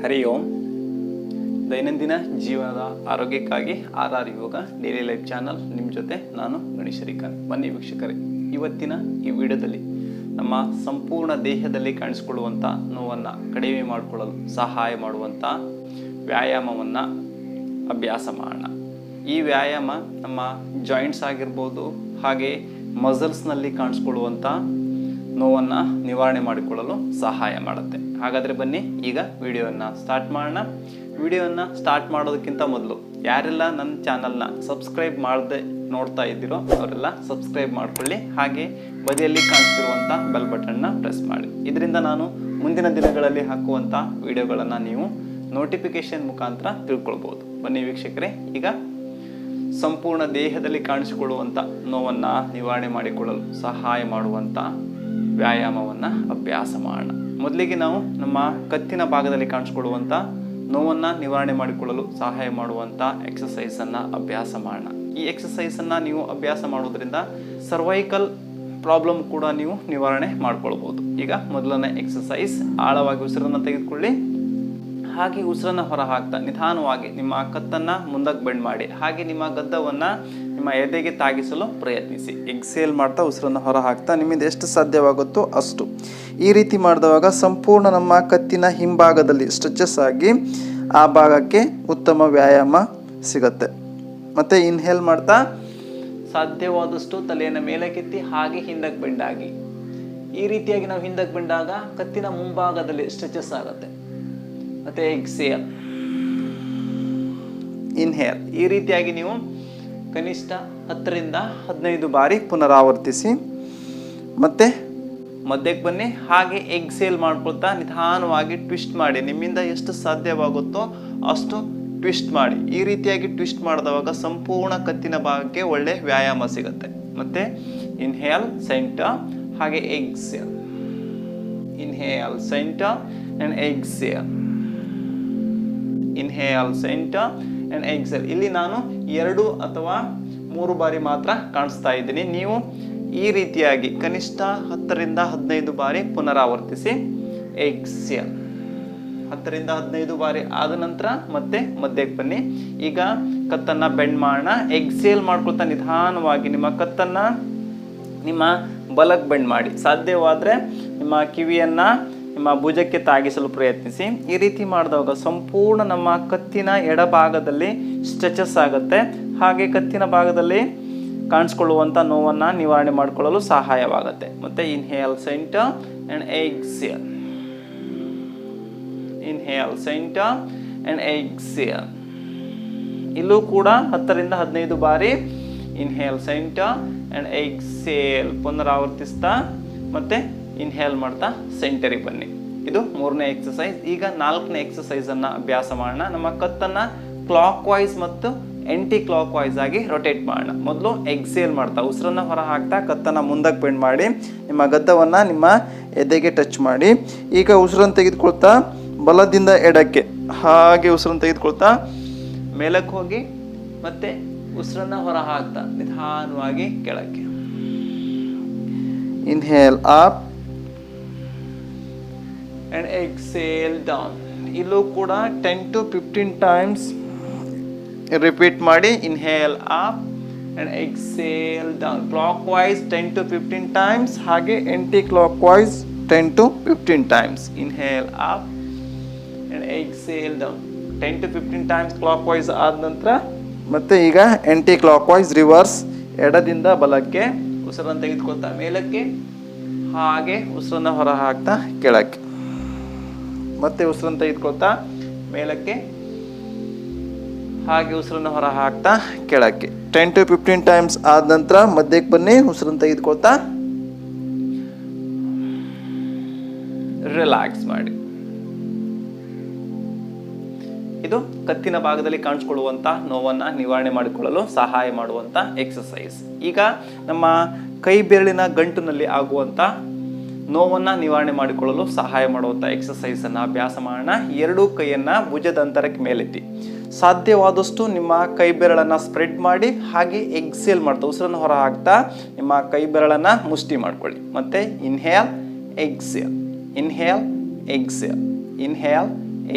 ಹರಿ ಓಂ. ದೈನಂದಿನ ಜೀವನದ ಆರೋಗ್ಯಕ್ಕಾಗಿ R R yoga daily life channel ನಿಮ್ಮ ಜೊತೆ ನಾನು ಗಣೇಶ್ ಶ್ರೀಕಾಂತ್ ಬನ್ನಿ ವೀಕ್ಷಕರೇ, ಇವತ್ತಿನ ಈ ವಿಡಿಯೋದಲ್ಲಿ ನಮ್ಮ ಸಂಪೂರ್ಣ ದೇಹದಲ್ಲಿ ಕಾಣಿಸಿಕೊಳ್ಳುವಂಥ ನೋವನ್ನು ಕಡಿಮೆ ಮಾಡಿಕೊಳ್ಳಲು ಸಹಾಯ ಮಾಡುವಂಥ ವ್ಯಾಯಾಮವನ್ನು ಅಭ್ಯಾಸ ಮಾಡೋಣ. ಈ ವ್ಯಾಯಾಮ ನಮ್ಮ ಜಾಯಿಂಟ್ಸ್ ಆಗಿರ್ಬೋದು, ಹಾಗೆ ಮಸಲ್ಸ್ನಲ್ಲಿ ಕಾಣಿಸ್ಕೊಳ್ಳುವಂಥ ನೋವನ್ನು ನಿವಾರಣೆ ಮಾಡಿಕೊಳ್ಳಲು ಸಹಾಯ ಮಾಡುತ್ತೆ. ಹಾಗಾದರೆ ಬನ್ನಿ, ಈಗ ವಿಡಿಯೋವನ್ನು ಸ್ಟಾರ್ಟ್ ಮಾಡೋಣ. ವಿಡಿಯೋವನ್ನು ಸ್ಟಾರ್ಟ್ ಮಾಡೋದಕ್ಕಿಂತ ಮೊದಲು ಯಾರೆಲ್ಲ ನನ್ನ ಚಾನಲ್ನ ಸಬ್ಸ್ಕ್ರೈಬ್ ಮಾಡದೆ ನೋಡ್ತಾ ಇದ್ದೀರೋ ಅವರೆಲ್ಲ ಸಬ್ಸ್ಕ್ರೈಬ್ ಮಾಡ್ಕೊಳ್ಳಿ. ಹಾಗೆ ಬದಿಯಲ್ಲಿ ಕಾಣಿಸ್ತಿರುವಂಥ ಬೆಲ್ ಬಟನ್ನ ಪ್ರೆಸ್ ಮಾಡಿ. ಇದರಿಂದ ನಾನು ಮುಂದಿನ ದಿನಗಳಲ್ಲಿ ಹಾಕುವಂಥ ವಿಡಿಯೋಗಳನ್ನ ನೀವು ನೋಟಿಫಿಕೇಶನ್ ಮುಖಾಂತರ ತಿಳ್ಕೊಳ್ಬೋದು. ಬನ್ನಿ ವೀಕ್ಷಕರೇ, ಈಗ ಸಂಪೂರ್ಣ ದೇಹದಲ್ಲಿ ಕಾಣಿಸಿಕೊಳ್ಳುವಂಥ ನೋವನ್ನು ನಿವಾರಣೆ ಮಾಡಿಕೊಳ್ಳಲು ಸಹಾಯ ಮಾಡುವಂಥ ವ್ಯಾಯಾಮವನ್ನು ಅಭ್ಯಾಸ ಮಾಡೋಣ. ಮೊದಲಿಗೆ ನಾವು ನಮ್ಮ ಕತ್ತಿನ ಭಾಗದಲ್ಲಿ ಕಾಣಿಸ್ಕೊಳ್ಳುವಂಥ ನೋವನ್ನು ನಿವಾರಣೆ ಮಾಡಿಕೊಳ್ಳಲು ಸಹಾಯ ಮಾಡುವಂಥ ಎಕ್ಸಸೈಸನ್ನು ಅಭ್ಯಾಸ ಮಾಡೋಣ. ಈ ಎಕ್ಸಸೈಸನ್ನು ನೀವು ಅಭ್ಯಾಸ ಮಾಡೋದ್ರಿಂದ ಸರ್ವೈಕಲ್ ಪ್ರಾಬ್ಲಮ್ ಕೂಡ ನೀವು ನಿವಾರಣೆ ಮಾಡ್ಕೊಳ್ಬೋದು. ಈಗ ಮೊದಲನೇ ಎಕ್ಸಸೈಸ್ ಆಳವಾಗಿ ಉಸಿರನ್ನು ತೆಗೆದುಕೊಳ್ಳಿ. ಹಾಗೆ ಉಸಿರನ್ನು ಹೊರ ಹಾಕ್ತಾ ನಿಧಾನವಾಗಿ ನಿಮ್ಮ ಕತ್ತನ್ನು ಮುಂದಕ್ಕೆ ಬೆಂಡ್ ಮಾಡಿ, ಹಾಗೆ ನಿಮ್ಮ ಗದ್ದವನ್ನು ನಿಮ್ಮ ಎದೆಗೆ ತಾಗಿಸಲು ಪ್ರಯತ್ನಿಸಿ. ಎಕ್ಸೇಲ್ ಮಾಡ್ತಾ ಉಸಿರನ್ನು ಹೊರ ಹಾಕ್ತಾ ನಿಮ್ಮಿಂದ ಎಷ್ಟು ಸಾಧ್ಯವಾಗುತ್ತೋ ಅಷ್ಟು. ಈ ರೀತಿ ಮಾಡಿದವಾಗ ಸಂಪೂರ್ಣ ನಮ್ಮ ಕತ್ತಿನ ಹಿಂಭಾಗದಲ್ಲಿ ಸ್ಟ್ರೆಚಸ್ ಆಗಿ ಆ ಭಾಗಕ್ಕೆ ಉತ್ತಮ ವ್ಯಾಯಾಮ ಸಿಗತ್ತೆ. ಮತ್ತು ಇನ್ಹೇಲ್ ಮಾಡ್ತಾ, ಸಾಧ್ಯವಾದಷ್ಟು ತಲೆಯನ್ನು ಮೇಲಕ್ಕೆತ್ತಿ ಹಾಗೆ ಹಿಂದಕ್ಕೆ ಬೆಂಡಾಗಿ ಈ ರೀತಿಯಾಗಿ ನಾವು ಹಿಂದಕ್ಕೆ ಬೆಂಡಾಗ ಕತ್ತಿನ ಮುಂಭಾಗದಲ್ಲಿ ಸ್ಟ್ರೆಚಸ್ ಆಗುತ್ತೆ. ಮತ್ತು ಎಕ್ಸೇಲ್ ಇನ್ಹೇಲ್ ಈ ರೀತಿಯಾಗಿ ನೀವು ಕನಿಷ್ಠ ಹತ್ತರಿಂದ ಹದಿನೈದು ಬಾರಿ ಪುನರಾವರ್ತಿಸಿ, ಮತ್ತೆ ಮಧ್ಯಕ್ಕೆ ಬನ್ನಿ, ಹಾಗೆ ಎಕ್ಸೇಲ್ ಮಾಡ್ಕೊಳ್ತಾ ನಿಧಾನವಾಗಿ ಟ್ವಿಸ್ಟ್ ಮಾಡಿ. ನಿಮ್ಮಿಂದ ಎಷ್ಟು ಸಾಧ್ಯವಾಗುತ್ತೋ ಅಷ್ಟು ಟ್ವಿಸ್ಟ್ ಮಾಡಿ. ಈ ರೀತಿಯಾಗಿ ಟ್ವಿಸ್ಟ್ ಮಾಡಿದವಾಗ ಸಂಪೂರ್ಣ ಕತ್ತಿನ ಭಾಗಕ್ಕೆ ಒಳ್ಳೆ ವ್ಯಾಯಾಮ ಸಿಗುತ್ತೆ. ಮತ್ತೆ ಇನ್ಹೇಲ್ ಸೆಂಟರ್ ಹಾಗೆ exhale inhale centre and exhale inhale centre and exhale ಇಲ್ಲಿ ನಾನು ಎರಡು ಅಥವಾ ಮೂರು ಬಾರಿ ಮಾತ್ರ ಕಾಣಿಸ್ತಾ ಇದ್ದೀನಿ. ನೀವು ಈ ರೀತಿಯಾಗಿ ಕನಿಷ್ಠ ಹತ್ತರಿಂದ ಹದಿನೈದು ಬಾರಿ ಪುನರಾವರ್ತಿಸಿ. ಎಕ್ಸೆಲ್ ಹತ್ತರಿಂದ ಹದಿನೈದು ಬಾರಿ ಆದ ನಂತರ ಮತ್ತೆ ಮಧ್ಯಕ್ಕೆ ಬನ್ನಿ. ಈಗ ಕತ್ತನ್ನು ಬೆಂಡ್ ಮಾಡೋಣ. ಎಕ್ಸೇಲ್ ಮಾಡ್ಕೊಳ್ತಾ ನಿಧಾನವಾಗಿ ನಿಮ್ಮ ಕತ್ತನ್ನು ನಿಮ್ಮ ಬಲಕ್ಕೆ ಬೆಂಡ್ ಮಾಡಿ. ಸಾಧ್ಯವಾದರೆ ನಿಮ್ಮ ಕಿವಿಯನ್ನು ನಿಮ್ಮ ಭುಜಕ್ಕೆ ತಾಗಿಸಲು ಪ್ರಯತ್ನಿಸಿ. ಈ ರೀತಿ ಮಾಡಿದಾಗ ಸಂಪೂರ್ಣ ನಮ್ಮ ಕತ್ತಿನ ಎಡಭಾಗದಲ್ಲಿ ಸ್ಟ್ರೆಚಸ್ ಆಗುತ್ತೆ. ಹಾಗೆ ಕತ್ತಿನ ಭಾಗದಲ್ಲಿ ಕಾಣಿಸ್ಕೊಳ್ಳುವಂಥ ನೋವನ್ನು ನಿವಾರಣೆ ಮಾಡಿಕೊಳ್ಳಲು ಸಹಾಯವಾಗುತ್ತೆ. ಮತ್ತು inhale centre and exhale inhale centre and exhale ಇಲ್ಲೂ ಕೂಡ ಹತ್ತರಿಂದ ಹದಿನೈದು ಬಾರಿ ಇನ್ಹೇಲ್ ಸೆಂಟರ್ ಆ್ಯಂಡ್ ಎಕ್ಸೇಲ್ ಪುನರಾವರ್ತಿಸ್ತಾ, ಮತ್ತು ಇನ್ಹೇಲ್ ಮಾಡ್ತಾ ಸೆಂಟರಿಗೆ ಬನ್ನಿ. ಇದು ಮೂರನೇ ಎಕ್ಸಸೈಸ್ ಈಗ ನಾಲ್ಕನೇ ಎಕ್ಸಸೈಸನ್ನು ಅಭ್ಯಾಸ ಮಾಡೋಣ. ನಮ್ಮ ಕತ್ತನ್ನು ಕ್ಲಾಕ್ ವೈಸ್ ಮತ್ತು ಎಂಟಿ ಕ್ಲಾಕ್ ವೈಸ್ ಆಗಿ ರೊಟೇಟ್ ಮಾಡೋಣ. ಮೊದಲು ಎಕ್ಸೇಲ್ ಮಾಡ್ತಾ, ಉಸಿರನ್ನು ಹೊರ ಹಾಕ್ತಾ, ಕತ್ತನ್ನು ಮುಂದಕ್ಕೆ ಬೆಂಡ್ ಮಾಡಿ, ನಿಮ್ಮ ಗದ್ದವನ್ನು ನಿಮ್ಮ ಎದೆಗೆ ಟಚ್ ಮಾಡಿ. ಈಗ ಉಸಿರನ್ನು ತೆಗೆದುಕೊಳ್ತಾ, ಬಲದಿಂದ ಎಡಕ್ಕೆ, ಹಾಗೆ ಉಸಿರನ್ನು ತೆಗೆದುಕೊಳ್ತಾ, ಮೇಲಕ್ಕೆ ಹೋಗಿ, ಮತ್ತೆ ಉಸಿರನ್ನು ಹೊರ ಹಾಕ್ತಾ, ನಿಧಾನವಾಗಿ ಕೆಳಕ್ಕೆ. Inhale up and exhale down ಇಲ್ಲೂ ಕೂಡ ten to fifteen times repeat ಮಾಡಿ inhale up and exhale down clockwise ten to fifteen times ಹಾಗೆ anti clockwise ten to fifteen times inhale up and exhale down ten to fifteen times clockwise ಆದ ನಂತರ ಮತ್ತೆ ಈಗ ಎಂಟಿ clock wise reverse ಎಡದಿಂದ ಬಲಕ್ಕೆ ಉಸಿರನ್ನು ತೆಗೆದುಕೊಳ್ತಾ ಮೇಲಕ್ಕೆ ಹಾಗೆ ಉಸಿರನ್ನು ಹೊರ ಹಾಕ್ತಾ ಕೆಳಕ್ಕೆ. ಮತ್ತೆ ಉಸಿರನ್ನು ತೆಗೆದುಕೊಳ್ತಾ ಮೇಲಕ್ಕೆ ಹಾಗೆ ಉಸಿರನ್ನು ಹೊರ ಹಾಕ್ತಾ ಕೆಳಕ್ಕೆ. ಟೆನ್ ಟು ಫಿಫ್ಟೀನ್ ಟೈಮ್ಸ್ ಆದ ನಂತರ ಮಧ್ಯಕ್ಕೆ ಬನ್ನಿ, ಉಸಿರನ್ನು ತೆಗೆದುಕೊಳ್ತಾ ರಿಲ್ಯಾಕ್ಸ್ ಮಾಡಿ. ಇದು ಕತ್ತಿನ ಭಾಗದಲ್ಲಿ ಕಾಣಿಸ್ಕೊಳ್ಳುವಂಥ ನೋವನ್ನು ನಿವಾರಣೆ ಮಾಡಿಕೊಳ್ಳಲು ಸಹಾಯ ಮಾಡುವಂಥ ಎಕ್ಸಸೈಸ್ ಈಗ ನಮ್ಮ ಕೈ ಬೆರಳಿನ ಗಂಟಿನಲ್ಲಿ ಆಗುವಂಥ ನೋವನ್ನು ನಿವಾರಣೆ ಮಾಡಿಕೊಳ್ಳಲು ಸಹಾಯ ಮಾಡುವಂಥ ಎಕ್ಸಸೈಸನ್ನು ಅಭ್ಯಾಸ ಮಾಡೋಣ. ಎರಡೂ ಕೈಯನ್ನು ಭುಜದಂತರಕ್ಕೆ ಮೇಲೆತ್ತಿ. ಸಾಧ್ಯವಾದಷ್ಟು ನಿಮ್ಮ ಕೈ ಬೆರಳನ್ನು ಸ್ಪ್ರೆಡ್ ಮಾಡಿ, ಹಾಗೆ ಎಕ್ಸೇಲ್ ಮಾಡ್ತಾ, ಉಸಿರನ್ನು ಹೊರ ಹಾಕ್ತಾ ನಿಮ್ಮ ಕೈ ಬೆರಳನ್ನು ಮುಷ್ಟಿ ಮಾಡ್ಕೊಳ್ಳಿ. ಮತ್ತು inhale exhale inhale exhale inhale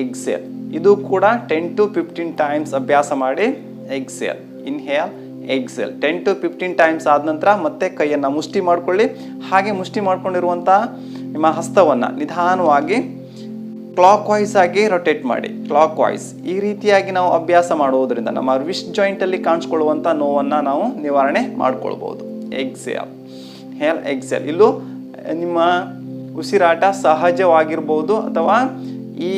exhale ಇದು ಕೂಡ ಟೆನ್ ಟು ಫಿಫ್ಟೀನ್ ಟೈಮ್ಸ್ ಅಭ್ಯಾಸ ಮಾಡಿ exhale inhale exhale ten to fifteen times ಆದ ನಂತರ ಮತ್ತೆ ಕೈಯನ್ನು ಮುಷ್ಟಿ ಮಾಡ್ಕೊಳ್ಳಿ. ಹಾಗೆ ಮುಷ್ಟಿ ಮಾಡ್ಕೊಂಡಿರುವಂಥ ನಿಮ್ಮ ಹಸ್ತವನ್ನು ನಿಧಾನವಾಗಿ ಕ್ಲಾಕ್ ವೈಸ್ ಆಗಿ ರೊಟೇಟ್ ಮಾಡಿ. ಕ್ಲಾಕ್ ವೈಸ್ ಈ ರೀತಿಯಾಗಿ ನಾವು ಅಭ್ಯಾಸ ಮಾಡುವುದರಿಂದ ನಮ್ಮ ರಿಸ್ಟ್ ಜಾಯಿಂಟಲ್ಲಿ ಕಾಣಿಸ್ಕೊಳ್ಳುವಂಥ ನೋವನ್ನು ನಾವು ನಿವಾರಣೆ ಮಾಡ್ಕೊಳ್ಬೋದು. ಎಕ್ಸೆಲ್ ಹೇಲ್ ಎಕ್ಸೆಲ್ ಇಲ್ಲೂ ನಿಮ್ಮ ಉಸಿರಾಟ ಸಹಜವಾಗಿರ್ಬೋದು ಅಥವಾ ಈ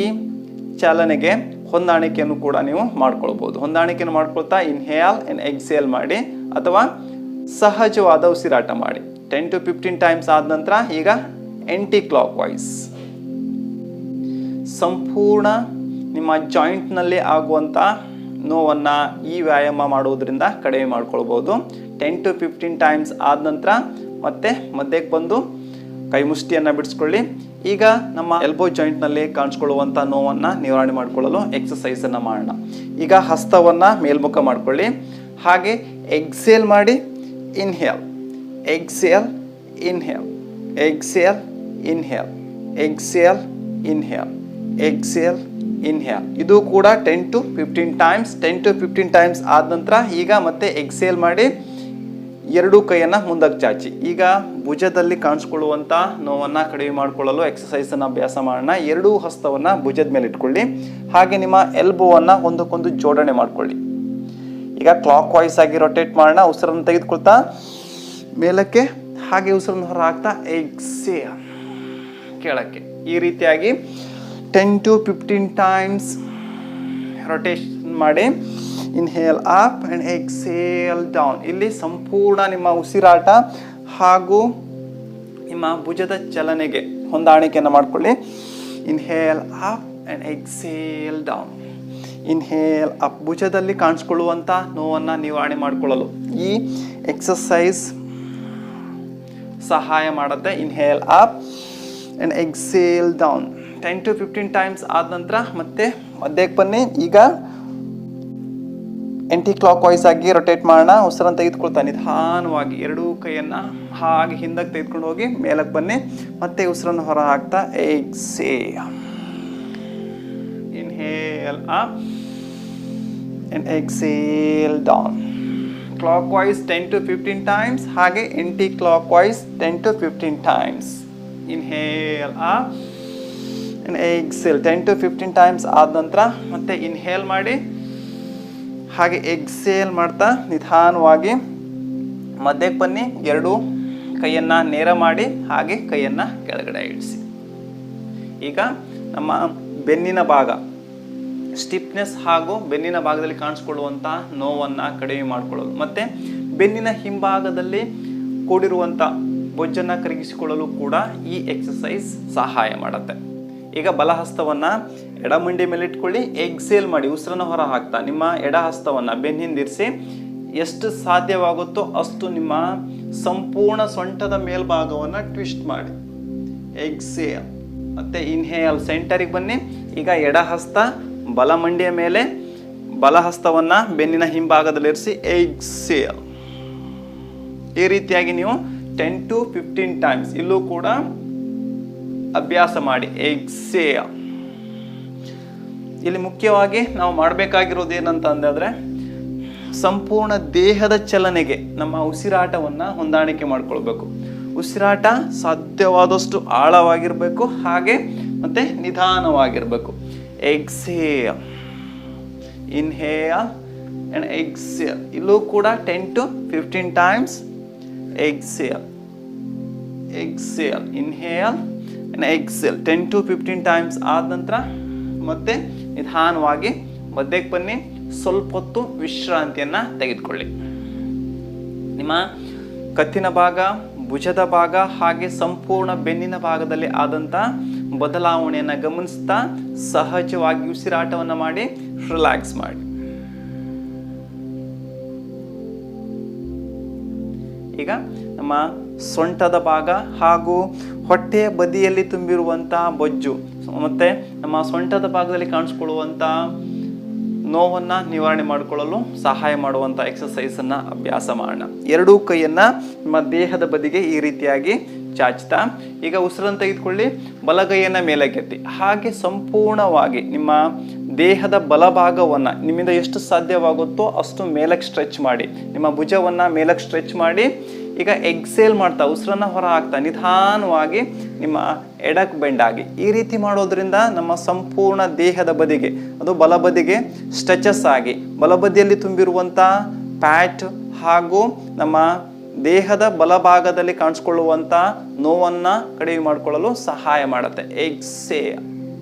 ಚಾಲನೆಗೆ ಹೊಂದಾಣಿಕೆಯನ್ನು ಕೂಡ ನೀವು ಮಾಡ್ಕೊಳ್ಬೋದು. ಹೊಂದಾಣಿಕೆಯನ್ನು ಮಾಡ್ಕೊಳ್ತಾ ಇನ್ಹೇಲ್ ಆ್ಯಂಡ್ ಎಕ್ಸೇಲ್ ಮಾಡಿ ಅಥವಾ ಸಹಜವಾದ ಉಸಿರಾಟ ಮಾಡಿ. ಟೆನ್ ಟು ಫಿಫ್ಟೀನ್ ಟೈಮ್ಸ್ ಆದ ನಂತರ ಈಗ ಎಂಟಿ ಕ್ಲಾಕ್ ವೈಸ್ ಸಂಪೂರ್ಣ ನಿಮ್ಮ ಜಾಯಿಂಟ್ನಲ್ಲಿ ಆಗುವಂಥ ನೋವನ್ನು ಈ ವ್ಯಾಯಾಮ ಮಾಡುವುದರಿಂದ ಕಡಿಮೆ ಮಾಡ್ಕೊಳ್ಬೋದು. ಟೆನ್ ಟು ಫಿಫ್ಟೀನ್ ಟೈಮ್ಸ್ ಆದ ನಂತರ ಮತ್ತೆ ಮಧ್ಯಕ್ಕೆ ಬಂದು ಕೈ ಮುಷ್ಟಿಯನ್ನು ಬಿಡಿಸ್ಕೊಳ್ಳಿ. ಈಗ ನಮ್ಮ ಎಲ್ಬೋ ಜಾಯಿಂಟ್ನಲ್ಲಿ ಕಾಣಿಸ್ಕೊಳ್ಳುವಂಥ ನೋವನ್ನು ನಿವಾರಣೆ ಮಾಡಿಕೊಳ್ಳಲು ಎಕ್ಸಸೈಸನ್ನು ಮಾಡೋಣ. ಈಗ ಹಸ್ತವನ್ನು ಮೇಲ್ಮುಖ ಮಾಡ್ಕೊಳ್ಳಿ. ಹಾಗೆ ಎಕ್ಸೇಲ್ ಮಾಡಿ inhale exhale inhale exhale inhale exhale inhale exhale inhale ಇದು ಕೂಡ ten to fifteen times ten to fifteen times ಆದ ನಂತರ ಈಗ ಮತ್ತೆ ಎಕ್ಸೇಲ್ ಮಾಡಿ ಎರಡೂ ಕೈಯನ್ನು ಮುಂದಕ್ಕೆ ಚಾಚಿ. ಈಗ ಭುಜದಲ್ಲಿ ಕಾಣಿಸ್ಕೊಳ್ಳುವಂಥ ನೋವನ್ನು ಕಡಿಮೆ ಮಾಡಿಕೊಳ್ಳಲು ಎಕ್ಸಸೈಸನ್ನು ಅಭ್ಯಾಸ ಮಾಡೋಣ. ಎರಡೂ ಹಸ್ತವನ್ನು ಭುಜದ ಮೇಲೆ ಇಟ್ಕೊಳ್ಳಿ. ಹಾಗೆ ನಿಮ್ಮ ಎಲ್ಬೋವನ್ನು ಒಂದಕ್ಕೊಂದು ಜೋಡಣೆ ಮಾಡಿಕೊಳ್ಳಿ. ಈಗ ಕ್ಲಾಕ್ ವೈಸ್ ಆಗಿ ರೊಟೇಟ್ ಮಾಡೋಣ. ಉಸಿರನ್ನು ತೆಗೆದುಕೊಳ್ತಾ ಮೇಲಕ್ಕೆ, ಹಾಗೆ ಉಸಿರನ್ನು ಹೊರ ಹಾಕ್ತಾ ಎಕ್ಸೇ ಕೇಳಕ್ಕೆ. ಈ ರೀತಿಯಾಗಿ ten to fifteen times rotation ಮಾಡಿ. Inhale up and exhale down ಇಲ್ಲಿ ಸಂಪೂರ್ಣ ನಿಮ್ಮ ಉಸಿರಾಟ ಹಾಗೂ ನಿಮ್ಮ ಭುಜದ ಚಲನೆಗೆ ಹೊಂದಾಣಿಕೆಯನ್ನು ಮಾಡಿಕೊಳ್ಳಿ. Inhale up and exhale down inhale up ಭುಜದಲ್ಲಿ ಕಾಣಿಸ್ಕೊಳ್ಳುವಂಥ ನೋವನ್ನು ನಿವಾರಣೆ ಮಾಡಿಕೊಳ್ಳಲು. ಈ ಎಕ್ಸಸೈಸ್ ಸಹಾಯ ಮಾಡುತ್ತೆ. Inhale up and exhale down ten to fifteen times ಆದ ನಂತರ ಮತ್ತೆ ಮಧ್ಯಕ್ಕೆ ಬನ್ನಿ. ಈಗ ಎಂಟಿ ಕ್ಲಾಕ್ ವೈಸ್ ಆಗಿ ರೊಟೇಟ್ ಮಾಡೋಣ. ಉಸಿರನ್ನು ತೆಗೆದುಕೊಳ್ತಾ ನಿಧಾನವಾಗಿ ಎರಡೂ ಕೈಯನ್ನು ಹಾಗೆ ಹಿಂದಕ್ಕೆ ತೆಗೆದುಕೊಂಡು ಹೋಗಿ ಮೇಲಕ್ಕೆ ಬನ್ನಿ. ಮತ್ತೆ ಉಸಿರನ್ನು ಹೊರ ಹಾಕ್ತಾ ಎಕ್ಸೇ inhale up and exhale down. Clockwise 10 to 15 times. ಹಾಗೆ anti clockwise 10 to 15 times. Inhale up and exhale. 10 to 15 times ಆದ ನಂತರ ಮತ್ತೆ ಇನ್ಹೇಲ್ ಮಾಡಿ. ಹಾಗೆ ಎಕ್ಸೇಲ್ ಮಾಡ್ತಾ ನಿಧಾನವಾಗಿ. ಮಧ್ಯಕ್ಕೆ ಬನ್ನಿ, ಎರಡು ಕೈಯನ್ನು ನೇರ ಮಾಡಿ, ಹಾಗೆ ಕೈಯನ್ನು ಕೆಳಗಡೆ ಇಳಿಸಿ. ಈಗ ನಮ್ಮ ಬೆನ್ನಿನ ಭಾಗ ಸ್ಟಿಫ್ನೆಸ್ ಹಾಗೂ ಬೆನ್ನಿನ ಭಾಗದಲ್ಲಿ ಕಾಣಿಸ್ಕೊಳ್ಳುವಂಥ ನೋವನ್ನು ಕಡಿಮೆ ಮಾಡಿಕೊಳ್ಳೋದು. ಮತ್ತು ಬೆನ್ನಿನ ಹಿಂಭಾಗದಲ್ಲಿ ಕೂಡಿರುವಂಥ ಬೊಜ್ಜನ್ನು ಕರಗಿಸಿಕೊಳ್ಳಲು ಕೂಡ ಈ ಎಕ್ಸಸೈಸ್ ಸಹಾಯ ಮಾಡುತ್ತೆ. ಈಗ ಬಲಹಸ್ತವನ್ನು ಎಡಮಂಡಿ ಮೇಲೆ ಇಟ್ಕೊಳ್ಳಿ ಎಕ್ಸೇಲ್ ಮಾಡಿ, ಉಸಿರನ್ನು ಹೊರ ಹಾಕ್ತಾ, ನಿಮ್ಮ ಎಡ ಹಸ್ತವನ್ನು ಬೆನ್ನಿಂದಿರಿಸಿ ಎಷ್ಟು ಸಾಧ್ಯವಾಗುತ್ತೋ ಅಷ್ಟು ನಿಮ್ಮ ಸಂಪೂರ್ಣ ಸೊಂಟದ ಮೇಲ್ಭಾಗವನ್ನು ಟ್ವಿಸ್ಟ್ ಮಾಡಿ. ಎಕ್ಸೇಲ್ ಮತ್ತೆ ಇನ್ಹೇಲ್ ಸೆಂಟರಿಗೆ ಬನ್ನಿ. ಈಗ ಎಡ ಹಸ್ತ ಬಲ ಮಂಡಿಯ ಮೇಲೆ ಬಲಹಸ್ತವನ್ನು ಬೆನ್ನಿನ ಹಿಂಭಾಗದಲ್ಲಿರಿಸಿ ಎಕ್ಸೇಲ್ ಈ ರೀತಿಯಾಗಿ ನೀವು ಟೆನ್ ಟು ಫಿಫ್ಟೀನ್ ಟೈಮ್ಸ್ ಇಲ್ಲೂ ಕೂಡ ಅಭ್ಯಾಸ ಮಾಡಿ ಎಕ್ಸೇಲ್ ಇಲ್ಲಿ ಮುಖ್ಯವಾಗಿ ನಾವು ಮಾಡಬೇಕಾಗಿರೋದು ಏನಂತ ಅಂದ್ರೆ ಸಂಪೂರ್ಣ ದೇಹದ ಚಲನೆಗೆ ನಮ್ಮ ಉಸಿರಾಟವನ್ನು ಹೊಂದಾಣಿಕೆ ಮಾಡ್ಕೊಳ್ಬೇಕು. ಉಸಿರಾಟ ಸಾಧ್ಯವಾದಷ್ಟು ಆಳವಾಗಿರಬೇಕು, ಹಾಗೆ ಮತ್ತೆ ನಿಧಾನವಾಗಿರಬೇಕು. ಎಕ್ಸೇಲ್ ಇನ್ಹೇಲ್ ಆ್ಯಂಡ್ ಎಕ್ಸೇಲ್ ಇಲ್ಲೂ ಕೂಡ ten to fifteen times exhale exhale inhale and exhale ten to fifteen times ಆದ ನಂತರ ಮತ್ತೆ ನಿಧಾನವಾಗಿ ಮಧ್ಯಕ್ಕೆ ಬನ್ನಿ. ಸ್ವಲ್ಪ ಹೊತ್ತು ವಿಶ್ರಾಂತಿಯನ್ನು ತೆಗೆದುಕೊಳ್ಳಿ. ನಿಮ್ಮ ಕತ್ತಿನ ಭಾಗ, ಭುಜದ ಭಾಗ ಹಾಗೆ ಸಂಪೂರ್ಣ ಬೆನ್ನಿನ ಭಾಗದಲ್ಲಿ ಆದಂಥ ಬದಲಾವಣೆಯನ್ನು ಗಮನಿಸ್ತಾ ಸಹಜವಾಗಿ ಉಸಿರಾಟವನ್ನು ಮಾಡಿ ರಿಲ್ಯಾಕ್ಸ್ ಮಾಡಿ. ಈಗ ನಮ್ಮ ಸೊಂಟದ ಭಾಗ ಹಾಗೂ ಹೊಟ್ಟೆಯ ಬದಿಯಲ್ಲಿ ತುಂಬಿರುವಂತಹ ಬೊಜ್ಜು. ಮತ್ತು ನಮ್ಮ ಸೊಂಟದ ಭಾಗದಲ್ಲಿ ಕಾಣಿಸ್ಕೊಳ್ಳುವಂಥ ನೋವನ್ನು ನಿವಾರಣೆ ಮಾಡಿಕೊಳ್ಳಲು ಸಹಾಯ ಮಾಡುವಂಥ ಎಕ್ಸಸೈಸನ್ನು ಅಭ್ಯಾಸ ಮಾಡೋಣ. ಎರಡೂ ಕೈಯನ್ನು ನಿಮ್ಮ ದೇಹದ ಬದಿಗೆ ಈ ರೀತಿಯಾಗಿ ಚಾಚ್ತಾ, ಈಗ ಉಸಿರನ್ನು ತೆಗೆದುಕೊಳ್ಳಿ, ಬಲಗೈಯನ್ನು ಮೇಲಕ್ಕೆತ್ತಿ. ಹಾಗೆ ಸಂಪೂರ್ಣವಾಗಿ ನಿಮ್ಮ ದೇಹದ ಬಲಭಾಗವನ್ನು ನಿಮ್ಮಿಂದ ಎಷ್ಟು ಸಾಧ್ಯವಾಗುತ್ತೋ ಅಷ್ಟು ಮೇಲಕ್ಕೆ ಸ್ಟ್ರೆಚ್ ಮಾಡಿ. ನಿಮ್ಮ ಭುಜವನ್ನು ಮೇಲಕ್ಕೆ ಸ್ಟ್ರೆಚ್ ಮಾಡಿ ಈಗ ಎಕ್ಸೇಲ್ ಮಾಡ್ತಾ ಉಸಿರನ್ನ ಹೊರ ಹಾಕ್ತಾ ನಿಧಾನವಾಗಿ ನಿಮ್ಮ ಎಡಕ್ ಬೆಂಡ್ ಆಗಿ. ಈ ರೀತಿ ಮಾಡೋದ್ರಿಂದ ನಮ್ಮ ಸಂಪೂರ್ಣ ದೇಹದ ಬದಿಗೆ, ಅದು ಬಲಬದಿಗೆ ಸ್ಟ್ರೆಚಸ್ ಆಗಿ ಬಲಬದಿಯಲ್ಲಿ ತುಂಬಿರುವಂಥ ಪ್ಯಾಟ್ ಹಾಗೂ ನಮ್ಮ ದೇಹದ ಬಲಭಾಗದಲ್ಲಿ ಕಾಣಿಸ್ಕೊಳ್ಳುವಂಥ ನೋವನ್ನು ಕಡಿಮೆ ಮಾಡಿಕೊಳ್ಳಲು ಸಹಾಯ ಮಾಡುತ್ತೆ. ಎಕ್ಸೇ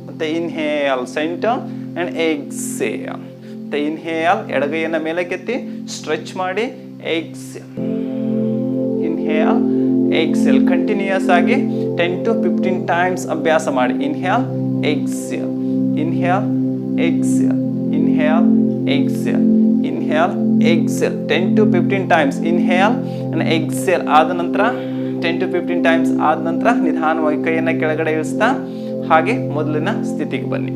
ಮತ್ತೆ ಇನ್ಹೇಲ್ ಸೆಂಟರ್ ಆ್ಯಂಡ್ ಎಕ್ಸೇಲ್ ಮತ್ತೆ ಇನ್ಹೇಲ್ ಎಡಗೈಯನ್ನು ಮೇಲಕ್ಕೆತ್ತಿ ಸ್ಟ್ರೆಚ್ ಮಾಡಿ ಎಕ್ಸೇಲ್ ಇನ್ಹೇಲ್ ಎಕ್ಸೆಲ್ ಕಂಟಿನ್ಯೂಯಸ್ ಆಗಿ ಟೆನ್ ಟು ಫಿಫ್ಟೀನ್ ಟೈಮ್ಸ್ ಅಭ್ಯಾಸ ಮಾಡಿ. Inhale exhale inhale exhale inhale exhale inhale exhale ten to fifteen times inhale exhale ಆದ ನಂತರ ಟೆನ್ ಟು ಫಿಫ್ಟೀನ್ ಟೈಮ್ಸ್ ಆದ ನಂತರ ನಿಧಾನವಾಗಿ ಕೈಯನ್ನು ಕೆಳಗಡೆ ಇಳಿಸ್ತಾ, ಹಾಗೆ ಮೊದಲಿನ ಸ್ಥಿತಿಗೆ ಬನ್ನಿ.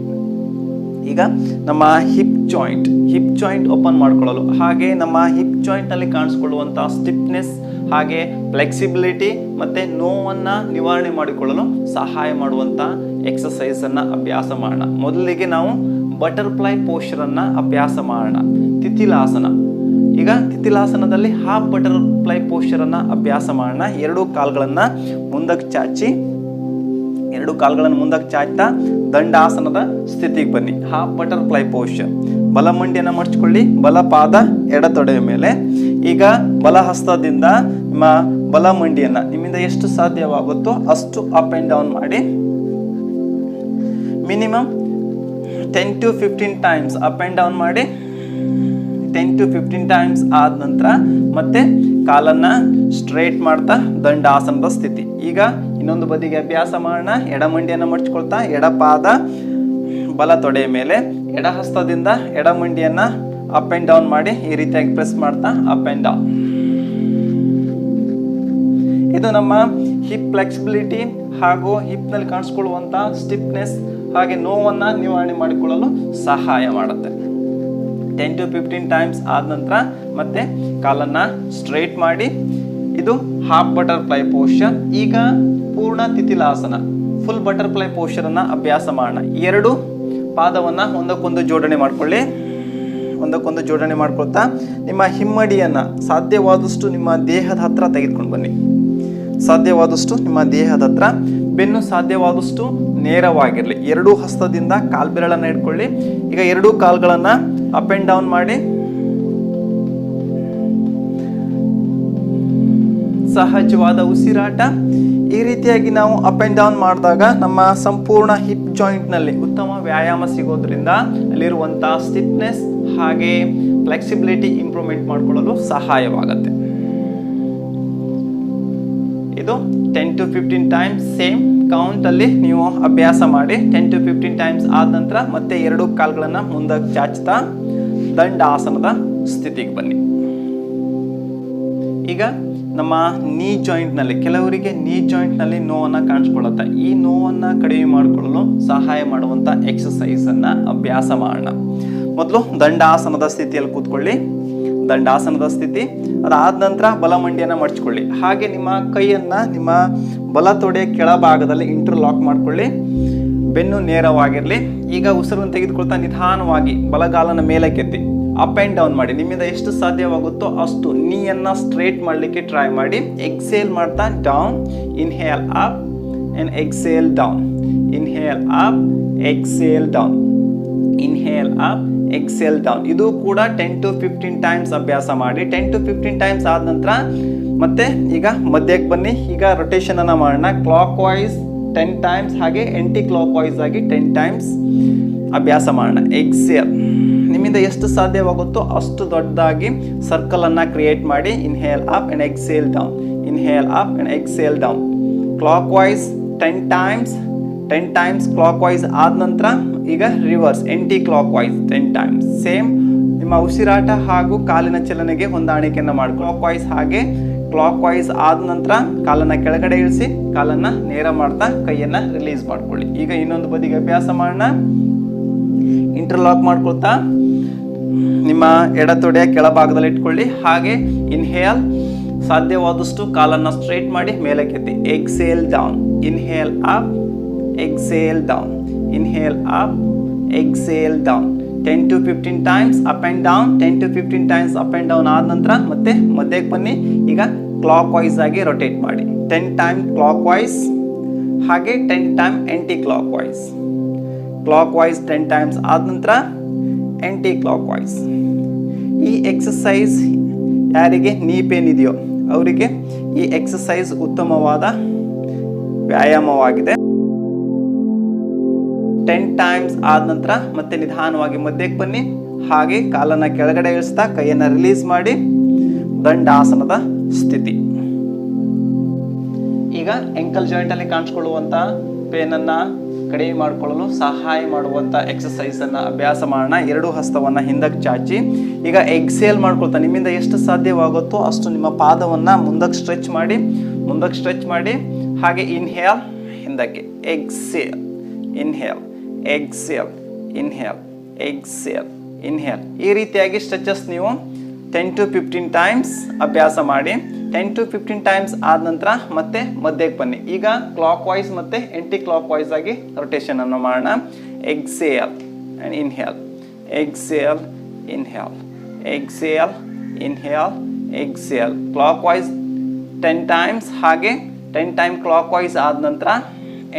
ಈಗ ನಮ್ಮ hip joint hip joint open ಮಾಡ್ಕೊಳ್ಳಲು. ಹಾಗೆ ನಮ್ಮ ಹಿಪ್ ಜಾಯಿಂಟ್ನಲ್ಲಿ ಕಾಣಿಸ್ಕೊಳ್ಳುವಂಥ ಸ್ಟಿಫ್ನೆಸ್ ಹಾಗೆ ಫ್ಲೆಕ್ಸಿಬಿಲಿಟಿ ಮತ್ತು ನೋವನ್ನು ನಿವಾರಣೆ ಮಾಡಿಕೊಳ್ಳಲು ಸಹಾಯ ಮಾಡುವಂಥ ಎಕ್ಸಸೈಸನ್ನು ಅಭ್ಯಾಸ ಮಾಡೋಣ. ಮೊದಲಿಗೆ ನಾವು ಬಟರ್ಫ್ಲೈ ಪೋಸ್ಚರನ್ನು ಅಭ್ಯಾಸ ಮಾಡೋಣ. ತಿಥಿಲಾಸನ. ಈಗ ತಿಥಿಲಾಸನದಲ್ಲಿ ಹಾಫ್ ಬಟರ್ಫ್ಲೈ ಪೋಸ್ಚರನ್ನು ಅಭ್ಯಾಸ ಮಾಡೋಣ. ಎರಡೂ ಕಾಲುಗಳನ್ನು ಮುಂದಕ್ಕೆ ಚಾಚಿ, ಎರಡು ಕಾಲುಗಳನ್ನು ಮುಂದಕ್ಕೆ ಚಾಚ್ತಾ ದಂಡಾಸನದ ಸ್ಥಿತಿಗೆ ಬನ್ನಿ. ಹಾಫ್ ಬಟರ್ಫ್ಲೈ ಪೋಸ್ಚರ್ ಬಲ ಮಂಡಿಯನ್ನು ಮಡಚ್ಕೊಳ್ಳಿ ಬಲ ಪಾದ ಎಡ ತೊಡೆಯ ಮೇಲೆ. ಈಗ ಬಲ ಹಸ್ತದಿಂದ ನಿಮ್ಮ ಬಲ ಮಂಡಿಯನ್ನ ನಿಮ್ಮಿಂದ ಎಷ್ಟು ಸಾಧ್ಯವಾಗುತ್ತೋ ಅಷ್ಟು ಅಪ್ ಅಂಡ್ ಡೌನ್ ಮಾಡಿ. Minimum ten to fifteen times up and down ಮಾಡಿ. ಟೆನ್ ಟು ಫಿಫ್ಟೀನ್ ಟೈಮ್ಸ್ ಆದ ನಂತರ ಮತ್ತೆ ಕಾಲನ್ನ ಸ್ಟ್ರೇಟ್ ಮಾಡ್ತಾ ದಂಡಾಸನದ ಸ್ಥಿತಿ. ಈಗ ಇನ್ನೊಂದು ಬದಿಗೆ ಅಭ್ಯಾಸ ಮಾಡೋಣ. ಎಡ ಮಂಡಿಯನ್ನ ಮಡ್ಚ್ಕೊಳ್ತಾ ಎಡಪಾದ ಬಲ ತೊಡೆಯ ಮೇಲೆ ಎಡಹಸ್ತದಿಂದ ಎಡಮಂಡಿಯನ್ನು ಎಡ ಮಂಡಿಯನ್ನ ಅಪ್ ಆ್ಯಂಡ್ ಡೌನ್ ಮಾಡಿ ಈ ರೀತಿಯಾಗಿ ಪ್ರೆಸ್ ಮಾಡ್ತಾ ಅಪ್ ಆ್ಯಂಡ್ ಡೌನ್ ಇದು ನಮ್ಮ ಹಿಪ್ ಫ್ಲೆಕ್ಸಿಬಿಲಿಟಿ ಹಾಗೂ ಹಿಪ್ನಲ್ಲಿ ಕಾಣಿಸ್ಕೊಳ್ಳುವಂಥ ಸ್ಟಿಫ್ನೆಸ್ ಹಾಗೆ ನೋವನ್ನು ನಿವಾರಣೆ ಮಾಡಿಕೊಳ್ಳಲು ಸಹಾಯ ಮಾಡುತ್ತೆ. ಟೆನ್ ಟು ಫಿಫ್ಟೀನ್ ಟೈಮ್ಸ್ ಆದ ನಂತರ ಮತ್ತೆ ಕಾಲನ್ನು ಸ್ಟ್ರೈಟ್ ಮಾಡಿ. ಇದು ಹಾಫ್ ಬಟರ್ಫ್ಲೈ ಪೋಶನ್ ಈಗ ಪೂರ್ಣ ತಿಥಿಲಾಸನ ಫುಲ್ ಬಟರ್ಫ್ಲೈ ಪೋಸ್ಚರನ್ನು ಅಭ್ಯಾಸ ಮಾಡೋಣ. ಎರಡು ಪಾದವನ್ನು ಒಂದಕ್ಕೊಂದು ಜೋಡಣೆ ಮಾಡಿಕೊಳ್ಳಿ. ಒಂದಕ್ಕೊಂದು ಜೋಡಣೆ ಮಾಡ್ಕೊಳ್ತಾ ನಿಮ್ಮ ಹಿಮ್ಮಡಿಯನ್ನು ಸಾಧ್ಯವಾದಷ್ಟು ನಿಮ್ಮ ದೇಹದ ಹತ್ರ ತೆಗೆದುಕೊಂಡು ಬನ್ನಿ. ಸಾಧ್ಯವಾದಷ್ಟು ನಿಮ್ಮ ದೇಹದ ಹತ್ರ, ಬೆನ್ನು ಸಾಧ್ಯವಾದಷ್ಟು ನೇರವಾಗಿರಲಿ. ಎರಡೂ ಹಸ್ತದಿಂದ ಕಾಲ್ಬೆರಳನ್ನು ಇಟ್ಕೊಳ್ಳಿ ಈಗ ಎರಡೂ ಕಾಲ್ಗಳನ್ನು ಅಪ್ ಆ್ಯಂಡ್ ಡೌನ್ ಮಾಡಿ ಸಹಜವಾದ ಉಸಿರಾಟ. ಈ ರೀತಿಯಾಗಿ ನಾವು ಅಪ್ ಆ್ಯಂಡ್ ಡೌನ್ ಮಾಡಿದಾಗ ನಮ್ಮ ಸಂಪೂರ್ಣ ಹಿಪ್ ಜಾಯಿಂಟ್ನಲ್ಲಿ ಉತ್ತಮ ವ್ಯಾಯಾಮ ಸಿಗೋದ್ರಿಂದ ಅಲ್ಲಿರುವಂಥ ಸ್ಟಿಫ್ನೆಸ್ ಹಾಗೆ ಫ್ಲೆಕ್ಸಿಬಿಲಿಟಿ ಇಂಪ್ರೂವ್ಮೆಂಟ್ ಮಾಡಿಕೊಳ್ಳಲು ಸಹಾಯವಾಗುತ್ತೆ. ಇದು ten to fifteen times same ಕೌಂಟಲ್ಲಿ ನೀವು ಅಭ್ಯಾಸ ಮಾಡಿ ಟೆನ್ ಟು ಫಿಫ್ಟೀನ್ ಟೈಮ್ಸ್ ಆದ ನಂತರ ಮತ್ತೆ ಎರಡು ಕಾಲುಗಳನ್ನು ಮುಂದಕ್ಕೆ ಚಾಚ್ತಾ ದಂಡಾಸನದ ಸ್ಥಿತಿಗೆ ಬನ್ನಿ. ಈಗ ನಮ್ಮ ನೀ ಜಾಯಿಂಟ್ನಲ್ಲಿ ಕೆಲವರಿಗೆ ನೀ ಜಾಯಿಂಟ್ನಲ್ಲಿ ನೋವನ್ನು ಕಾಣಿಸ್ಕೊಳ್ಳುತ್ತೆ. ಈ ನೋವನ್ನು ಕಡಿಮೆ ಮಾಡಿಕೊಳ್ಳಲು ಸಹಾಯ ಮಾಡುವಂಥ ಎಕ್ಸಸೈಸನ್ನು ಅಭ್ಯಾಸ ಮಾಡೋಣ. ಮೊದಲು ದಂಡಾಸನದ ಸ್ಥಿತಿಯಲ್ಲಿ ಕೂತ್ಕೊಳ್ಳಿ. ದಂಡಾಸನದ ಸ್ಥಿತಿ, ಅದಾದ ನಂತರ ಬಲಮಂಡಿಯನ್ನು ಮಡಚ್ಕೊಳ್ಳಿ. ಹಾಗೆ ನಿಮ್ಮ ಕೈಯನ್ನು ನಿಮ್ಮ ಬಲ ತೊಡೆಯ ಕೆಳಭಾಗದಲ್ಲಿ ಇಂಟರ್ಲಾಕ್ ಮಾಡಿಕೊಳ್ಳಿ. ಬೆನ್ನು ನೇರವಾಗಿರಲಿ. ಈಗ ಉಸಿರನ್ನು ತೆಗೆದುಕೊಳ್ತಾ ನಿಧಾನವಾಗಿ ಬಲಗಾಲನ ಮೇಲಕ್ಕೆತ್ತಿ ಅಪ್ ಆ್ಯಂಡ್ ಡೌನ್ ಮಾಡಿ. ನಿಮ್ಮಿಂದ ಎಷ್ಟು ಸಾಧ್ಯವಾಗುತ್ತೋ ಅಷ್ಟು ನೀಯನ್ನು ಸ್ಟ್ರೇಟ್ ಮಾಡಲಿಕ್ಕೆ ಟ್ರೈ ಮಾಡಿ. ಎಕ್ಸೇಲ್ ಮಾಡ್ತಾ down inhale up and exhale down inhale up exhale down inhale up exhale down ಇದು ಕೂಡ ಟೆನ್ ಟು ಫಿಫ್ಟೀನ್ ಟೈಮ್ಸ್ ಅಭ್ಯಾಸ ಮಾಡಿ. ಟೆನ್ ಟು ಫಿಫ್ಟೀನ್ ಟೈಮ್ಸ್ ಆದ ನಂತರ ಮತ್ತೆ ಈಗ ಮಧ್ಯಕ್ಕೆ ಬನ್ನಿ. ಈಗ ರೊಟೇಷನ್ ಅನ್ನ ಮಾಡೋಣ. ಕ್ಲಾಕ್ ವೈಸ್ ಟೆನ್ ಟೈಮ್ಸ್ ಹಾಗೆ ಎಂಟಿ ಕ್ಲಾಕ್ ವೈಸ್ ಆಗಿ ಟೆನ್ ಟೈಮ್ಸ್ ಅಭ್ಯಾಸ ಮಾಡೋಣ. ಎಕ್ಸೇಲ್ ನಿಮ್ಮಿಂದ ಎಷ್ಟು ಸಾಧ್ಯವಾಗುತ್ತೋ ಅಷ್ಟು ದೊಡ್ಡದಾಗಿ ಸರ್ಕಲ್ ಅನ್ನ ಕ್ರಿಯೇಟ್ ಮಾಡಿ inhale up and exhale down inhale up and exhale down clockwise ten times ten times clockwise ಆದ ನಂತರ ಈಗ reverse anticlockwise ten times same ನಿಮ್ಮ ಉಸಿರಾಟ ಹಾಗೂ ಕಾಲಿನ ಚಲನೆಗೆ ಹೊಂದಾಣಿಕೆಯನ್ನು ಮಾಡಿ ಕ್ಲಾಕ್ ವೈಸ್ ಹಾಗೆ ಕ್ಲಾಕ್ ವೈಸ್ ಆದ ನಂತರ ಕಾಲನ್ನು ಕೆಳಗಡೆ ಇಳಿಸಿ, ಕಾಲನ್ನು ನೇರ ಮಾಡ್ತಾ ಕೈಯನ್ನು ರಿಲೀಸ್ ಮಾಡ್ಕೊಳ್ಳಿ. ಈಗ ಇನ್ನೊಂದು ಬದಿಗೆ ಅಭ್ಯಾಸ ಮಾಡೋಣ. ಇಂಟರ್ಲಾಕ್ ಮಾಡ್ಕೊಳ್ತಾ ನಿಮ್ಮ ಎಡ ತೊಡೆಯ ಕೆಳಭಾಗದಲ್ಲಿ ಇಟ್ಕೊಳ್ಳಿ. ಹಾಗೆ ಇನ್ಹೇಲ್ ಸಾಧ್ಯವಾದಷ್ಟು ಕಾಲನ್ನು ಸ್ಟ್ರೈಟ್ ಮಾಡಿ ಮೇಲಕ್ಕೆತ್ತಿ exhale down inhale up exhale down inhale up exhale down ten to fifteen times up and down ten to fifteen times up and down ಆದ ನಂತರ ಮತ್ತೆ ಮಧ್ಯಕ್ಕೆ ಬನ್ನಿ. ಈಗ ಕ್ಲಾಕ್ ವೈಸ್ ಆಗಿ ರೊಟೇಟ್ ಮಾಡಿ. ಟೆನ್ ಟೈಮ್ ಕ್ಲಾಕ್ ವೈಸ್ ಹಾಗೆ ten time anticlockwise clockwise ten times ಆದ ನಂತರ ಎಂಟಿ ಕ್ಲಾಕ್ ವೈಸ್ ಈ ಎಕ್ಸಸೈಸ್ ಯಾರಿಗೆ ನೀ ಪೇನ್ ಇದೆಯೋ ಅವರಿಗೆ ಈ ಎಕ್ಸಸೈಸ್ ಉತ್ತಮವಾದ ವ್ಯಾಯಾಮವಾಗಿದೆ. ಟೆನ್ ಟೈಮ್ಸ್ ಆದ ನಂತರ ಮತ್ತೆ ನಿಧಾನವಾಗಿ ಮಧ್ಯಕ್ಕೆ ಬನ್ನಿ. ಹಾಗೆ ಕಾಲನ್ನು ಕೆಳಗಡೆ ಇಳಿಸ್ತಾ ಕೈಯನ್ನು ರಿಲೀಸ್ ಮಾಡಿ ದಂಡಾಸನದ ಸ್ಥಿತಿ. ಈಗ ಎಂಕಲ್ ಜಾಯಿಂಟ್ ಅಲ್ಲಿ ಪೇನನ್ನು ಕಡಿಮೆ ಮಾಡಿಕೊಳ್ಳಲು ಸಹಾಯ ಮಾಡುವಂಥ ಎಕ್ಸಸೈಸನ್ನು ಅಭ್ಯಾಸ ಮಾಡೋಣ. ಎರಡು ಹಸ್ತವನ್ನು ಹಿಂದಕ್ಕೆ ಚಾಚಿ. ಈಗ ಎಕ್ಸೇಲ್ ಮಾಡ್ಕೊಳ್ತಾ, ನಿಮ್ಮಿಂದ ಎಷ್ಟು ಸಾಧ್ಯವಾಗುತ್ತೋ ಅಷ್ಟು ನಿಮ್ಮ ಪಾದವನ್ನು ಮುಂದಕ್ಕೆ ಸ್ಟ್ರೆಚ್ ಮಾಡಿ, ಮುಂದಕ್ಕೆ ಸ್ಟ್ರೆಚ್ ಮಾಡಿ. ಹಾಗೆ ಇನ್ಹೇಲ್ ಹಿಂದಕ್ಕೆ exhale inhale exhale inhale exhale inhale ಈ ರೀತಿಯಾಗಿ ಸ್ಟ್ರೆಚಸ್ ನೀವು ಟೆನ್ ಟು ಫಿಫ್ಟೀನ್ ಟೈಮ್ಸ್ ಅಭ್ಯಾಸ ಮಾಡಿ. ಟೆನ್ ಟು ಫಿಫ್ಟೀನ್ ಟೈಮ್ಸ್ ಆದ ನಂತರ ಮತ್ತೆ ಮಧ್ಯಕ್ಕೆ ಬನ್ನಿ. ಈಗ ಕ್ಲಾಕ್ ವೈಸ್ ಮತ್ತೆ ಎಂಟಿ ಕ್ಲಾಕ್ ವೈಸ್ ಆಗಿ ರೊಟೇಷನ್ ಅನ್ನು ಮಾಡೋಣ. Exhale and inhale exhale inhale exhale inhale exhale clockwise ten times ಹಾಗೆ ಟೆನ್ ಟೈಮ್ ಕ್ಲಾಕ್ ವೈಸ್ ಆದ ನಂತರ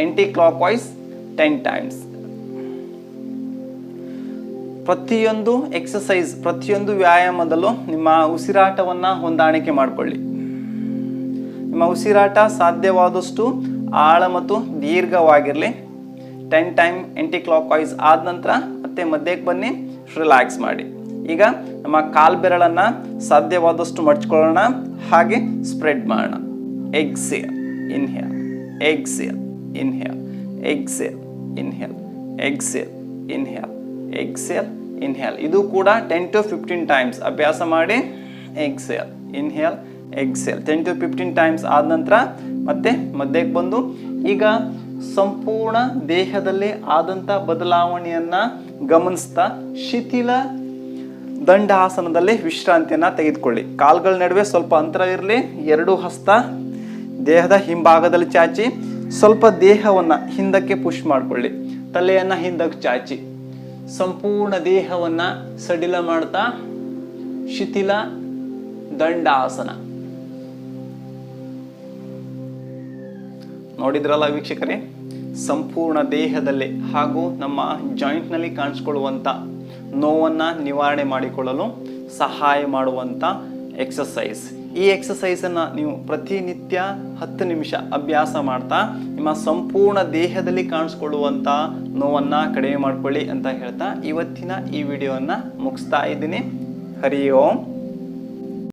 ಎಂಟಿ ಕ್ಲಾಕ್ ವೈಸ್ ಟೆನ್ ಟೈಮ್ಸ್ ಪ್ರತಿಯೊಂದು ಎಕ್ಸಸೈಸ್ ಪ್ರತಿಯೊಂದು ವ್ಯಾಯಾಮದಲ್ಲೂ ನಿಮ್ಮ ಉಸಿರಾಟವನ್ನು ಹೊಂದಾಣಿಕೆ ಮಾಡಿಕೊಳ್ಳಿ. ನಿಮ್ಮ ಉಸಿರಾಟ ಸಾಧ್ಯವಾದಷ್ಟು ಆಳ ಮತ್ತು ದೀರ್ಘವಾಗಿರಲಿ. ಟೆನ್ ಟೈಮ್ ಎಂಟಿ ಕ್ಲಾಕ್ ವೈಸ್ ಆದ ನಂತರ ಮತ್ತೆ ಮಧ್ಯಕ್ಕೆ ಬನ್ನಿ ರಿಲ್ಯಾಕ್ಸ್ ಮಾಡಿ. ಈಗ ನಮ್ಮ ಕಾಲ್ ಬೆರಳನ್ನು ಸಾಧ್ಯವಾದಷ್ಟು ಮಡ್ಚ್ಕೊಳ್ಳೋಣ, ಹಾಗೆ ಸ್ಪ್ರೆಡ್ ಮಾಡೋಣ. Exhale inhale exhale inhale exhale inhale exhale inhale exhale inhale ಇದು ಕೂಡ ಟೆನ್ ಟು ಫಿಫ್ಟೀನ್ ಟೈಮ್ಸ್ ಅಭ್ಯಾಸ ಮಾಡಿ exhale inhale exhale ten to fifteen times ಆದ ನಂತರ ಮತ್ತೆ ಮಧ್ಯಕ್ಕೆ ಬಂದು ಈಗ ಸಂಪೂರ್ಣ ದೇಹದಲ್ಲಿ ಆದಂಥ ಬದಲಾವಣೆಯನ್ನ ಗಮನಿಸ್ತಾ ಶಿಥಿಲ ದಂಡಾಸನದಲ್ಲಿ ವಿಶ್ರಾಂತಿಯನ್ನು ತೆಗೆದುಕೊಳ್ಳಿ. ಕಾಲ್ಗಳ ನಡುವೆ ಸ್ವಲ್ಪ ಅಂತರ ಇರಲಿ, ಎರಡು ಹಸ್ತ, ದೇಹದ ಹಿಂಭಾಗದಲ್ಲಿ ಚಾಚಿ, ಸ್ವಲ್ಪ ದೇಹವನ್ನ ಹಿಂದಕ್ಕೆ ಪುಷ್ ಮಾಡಿಕೊಳ್ಳಿ. ತಲೆಯನ್ನ ಹಿಂದಕ್ಕೆ ಚಾಚಿ. ಸಂಪೂರ್ಣ ದೇಹವನ್ನ ಸಡಿಲ ಮಾಡ್ತಾ ಶಿಥಿಲ ದಂಡಾಸನ. ನೋಡಿದ್ರಲ್ಲ ವೀಕ್ಷಕರೇ? ಸಂಪೂರ್ಣ ದೇಹದಲ್ಲಿ ಹಾಗೂ ನಮ್ಮ ಜಾಯಿಂಟ್ನಲ್ಲಿ ಕಾಣಿಸ್ಕೊಳ್ಳುವಂಥ ನೋವನ್ನು ನಿವಾರಣೆ ಮಾಡಿಕೊಳ್ಳಲು ಸಹಾಯ ಮಾಡುವಂಥ ಎಕ್ಸಸೈಸ್ ಈ ಎಕ್ಸಸೈಸನ್ನು ನೀವು ಪ್ರತಿನಿತ್ಯ ಹತ್ತು ನಿಮಿಷ ಅಭ್ಯಾಸ ಮಾಡ್ತಾ ನಿಮ್ಮ ಸಂಪೂರ್ಣ ದೇಹದಲ್ಲಿ ಕಾಣಿಸ್ಕೊಳ್ಳುವಂಥ ನೋವನ್ನು ಕಡಿಮೆ ಮಾಡ್ಕೊಳ್ಳಿ ಅಂತ ಹೇಳ್ತಾ ಇವತ್ತಿನ ಈ ವಿಡಿಯೋವನ್ನು ಮುಗಿಸ್ತಾ ಇದ್ದೀನಿ. ಹರಿ ಓಂ.